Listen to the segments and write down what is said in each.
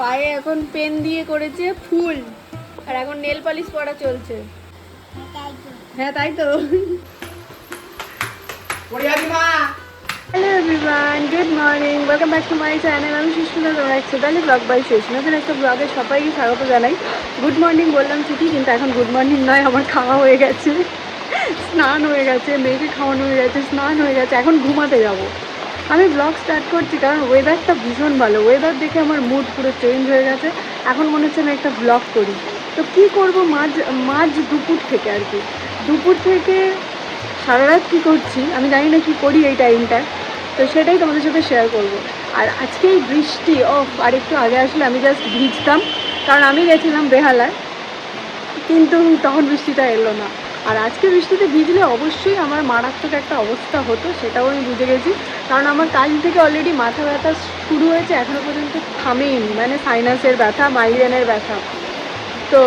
পায়ে এখন পেন দিয়ে করেছে ফুল। আর এখন নেল পালিশ পরা চলছে। হ্যাঁ তাই তো। Hello everyone good morning welcome back to my channel আমি সুস্মিতা তোমরা একশো তাহলে ব্লগ বাই শেষ। নতুন একটা ব্লগে সবাইকে স্বাগত জানাই। গুড মর্নিং বললাম ঠিকই কিন্তু এখন গুড মর্নিং নয়। আমার খাওয়া হয়ে গেছে। স্নান হয়ে গেছে। মেয়েকে খাওয়ানো হয়ে গেছে। স্নান হয়ে গেছে। এখন ঘুমাতে যাব। আমি ব্লগ স্টার্ট করছি কারণ ওয়েদারটা ভীষণ ভালো। ওয়েদার দেখে আমার মুড পুরো চেঞ্জ হয়ে গেছে। এখন মনে হচ্ছে আমি একটা ব্লগ করি। তো কি করব মাঝ মাঝ দুপুর থেকে আর কি। দুপুর থেকে সারা রাত কী করছি, আমি জানি না কী করি এই টাইমটা তো সেটাই তোমাদের সাথে শেয়ার করব। আর আজকে এই বৃষ্টি অফ আর একটু আগে আসলে আমি জাস্ট ভিজতাম। কারণ আমি গেছিলাম বেহালায়। কিন্তু তখন বৃষ্টিটা এলো না। আর আজকে বৃষ্টিতে ভিজলে অবশ্যই আমার মারাত্মক একটা অবস্থা হতো, সেটাও আমি বুঝে গেছি। কারণ আমার কাল থেকে অলরেডি মাথা ব্যথা শুরু হয়েছে এখনও পর্যন্ত থামেইনি মানে সাইনাসের ব্যথা মাইগ্রেনের ব্যথা। তো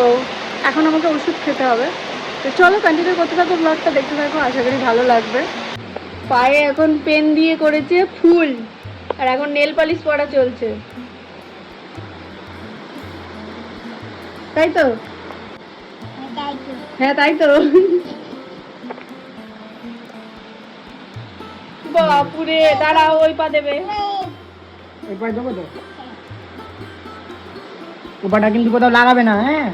এখন আমাকে ওষুধ খেতে হবে। তো চলো কন্টিনিউ করতে থাকো ব্লগটা দেখতে থাকো, আশা করি ভালো লাগবে। পায়ে এখন পেন দিয়ে করেছে ফুল, আর এখন নেল পালিশ পরা চলছে। তাই তো? হ্যাঁ তাই তো। বাপুরে দাঁড়াও ওই পা দেবে। এরপরে দেবো তো। ওপাটা কিন্তু কোথাও লাগাবে না হ্যাঁ?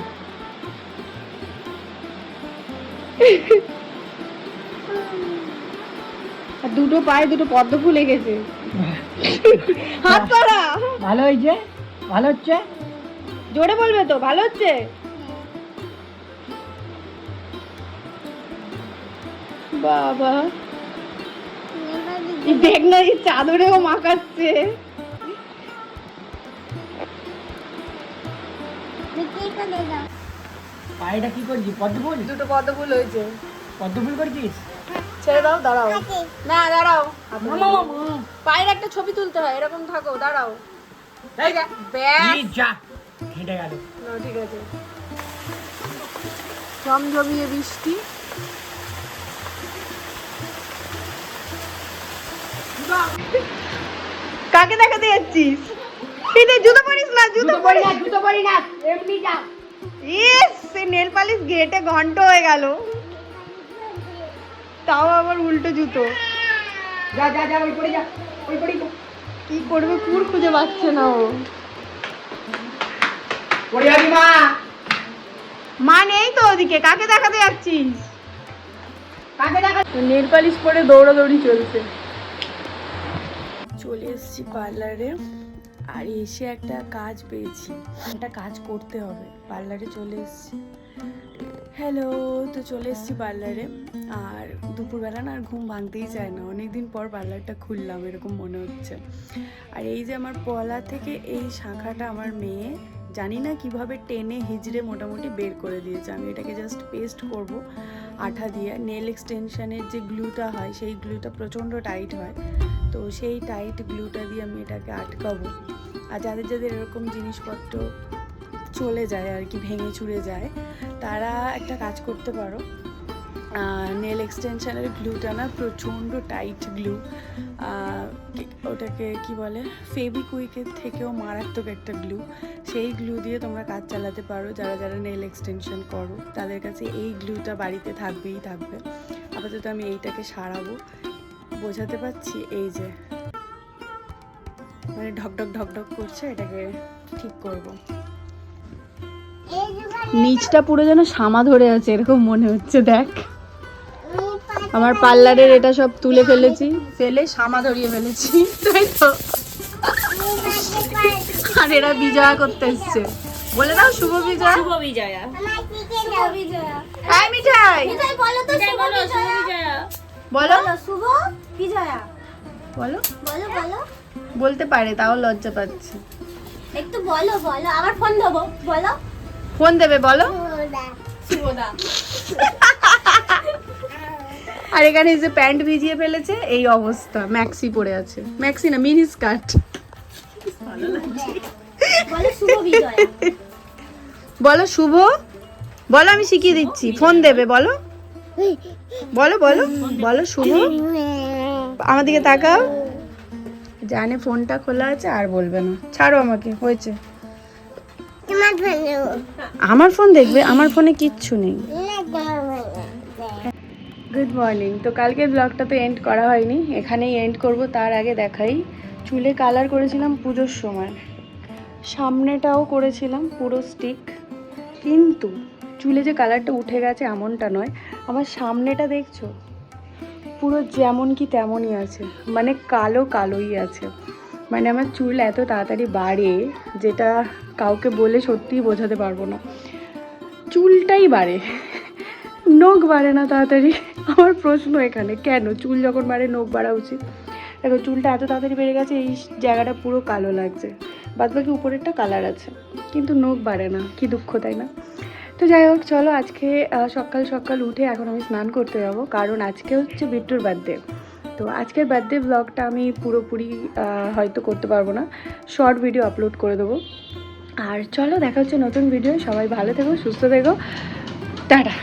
দুটো পায়ে দুটো পদ্ম ফুল এঁকেছে হাত করা ভালো হয়েছে? ভালো হচ্ছে? জোরে বলবে তো ভালো হচ্ছে? বাবা। দেখ না এই চাদরেও মাখাচ্ছে। পায়েটা কি করছি পদ্ম ফুল? দুটো পদ্ম ফুল হয়েছে। পদ্ম ফুল করছিস? ছেড়ে দাও দাঁড়াও। না দাঁড়াও। পায়ের একটা ছবি তুলতে হয় এরকম থাকো দাঁড়াও। ব্যাস এই যা হেঁটে গেল। না ঠিক আছে। জমজমিয়ে বৃষ্টি। কাকে দেখাতে যাচ্ছিস? নে, জুতো পরিস না জুতো পরিস না জুতো পরি না এমনি যা। ইস নেল পালিশ গেটে ঘন্ট হয়ে গেল। তাও আবার উল্টো জুতো। যা যা যা ওই পরে যা ওই পরে কি করবে কুর খুঁজে পাচ্ছে না ও। পরে যাবি মা। মা নেই তো ওদিকে কাকে দেখাতে যাচ্ছিস? কাকে দেখা নেল পালিশ পরে দৌড়াদৌড়ি চলছে। চলে এসেছি পার্লারে আর এসে একটা কাজ পেয়েছি। একটা কাজ করতে হবে। পার্লারে চলে এসেছি। হ্যালো তো চলে এসেছি পার্লারে। আর দুপুরবেলা না আর ঘুম ভাঙতেই চায় না। অনেকদিন পর পার্লারটা খুললাম, এরকম মনে হচ্ছে। আর এই যে আমার পলা থেকে এই শাখাটা আমার মেয়ে, জানি না কীভাবে টেনে হিজড়ে মোটামুটি বের করে দিয়েছে। আমি এটাকে জাস্ট পেস্ট করব, আঠা দিয়ে। নেল এক্সটেনশনের যে গ্লুটা হয়, সেই গ্লুটা প্রচণ্ড টাইট হয়। তো সেই টাইট গ্লুটা দিয়ে আমি এটাকে আটকাবো। আর যাদের যাদের এরকম জিনিসপত্র চলে যায় আর কি, ভেঙে চুরে যায়, তারা একটা কাজ করতে পারো। নেল এক্সটেনশনের গ্লুটা না প্রচণ্ড টাইট গ্লু ওটাকে কি বলে ফেবিকুইকের থেকেও মারাত্মক একটা গ্লু সেই গ্লু দিয়ে তোমরা কাজ চালাতে পারো, যারা যারা নেল এক্সটেনশন করো, তাদের কাছে এই গ্লুটা বাড়িতে থাকবেই থাকবে। আপাতত আমি এইটাকে সারাবো। বোঝাতে পারছি এই যে। মানে ঢকঢক ঢকঢক করছে এটাকে ঠিক করব। নিচটা পুরো যেন সামা ধরে আছে এরকম মনে হচ্ছে দেখ। আমার পার্লারের এটা সব তুলে ফেলেছি। ফেলে সামা ধরিয়ে ফেলেছি তাই তো। আর এরা বিজয়া করতে এসছে। বলে দাও শুভ বিজয়া। শুভ বিজয়া। মিঠাই। বলো শুভ বিজয়া। বলো শুভ বলো। বলো বলো। বলতে পারে তাও লজ্জা পাচ্ছে। একটু বলো বলো। আবার ফোন দেবো। বলো। ফোন দেবে বলো। আর এখানে যে প্যান্ট ভিজিয়ে ফেলেছে এই অবস্থা। ম্যাক্সি পরে আছে। ম্যাক্সি না মিনি স্কার্ট। বলো শুভ বিজয়া। বলো শুভ। বলো আমি শিখিয়ে দিচ্ছি। ফোন দেবে বলো। বলো বলো। বলো শুভ। আমার দিকে তাকাও। জানে ফোনটা খোলা আছে আর বলবে না। ছাড়ো আমাকে হয়েছে। আমার ফোন আমার ফোন দেখবে আমার ফোনে কিচ্ছু নেই। গুড মর্নিং তো কালকে ব্লগটা তো এন্ড করা হয়নি এখানেই এন্ড করব তার আগে দেখাই। চুলে কালার করেছিলাম পুজোর সময়। সামনেটাও করেছিলাম পুরো স্টিক কিন্তু চুলে যে কালারটা উঠে গেছে এমনটা নয় আমার সামনেটা দেখছ? পুরো যেমন কি তেমনই আছে মানে কালো কালোই আছে। মানে আমার চুল এত তাড়াতাড়ি বাড়ে যেটা কাউকে বলে সত্যিই বোঝাতে পারব না। চুলটাই বাড়ে, নখ বাড়ে না তাড়াতাড়ি। আমার প্রশ্ন এখানে, কেন চুল যখন বাড়ে, নখ বাড়া উচিত? দেখো, চুলটা এত তাড়াতাড়ি বেড়ে গেছে, এই জায়গাটা পুরো কালো লাগছে। বাদ বাকি উপরেরটা কালার আছে, কিন্তু নখ বাড়ে না, কি দুঃখ তাই না? তো যাই হোক, চলো আজকে সকাল সকাল উঠে এখন আমি স্নান করতে যাব, কারণ আজকে হচ্ছে বিট্টুর বার্থডে তো আজকের বার্থডে ব্লগটা আমি পুরোপুরি হয়তো করতে পারব না শর্ট ভিডিও আপলোড করে দেবো। আর চলো, দেখা হচ্ছে নতুন ভিডিও সবাই ভালো থেকো, সুস্থ থেকো। টাটা।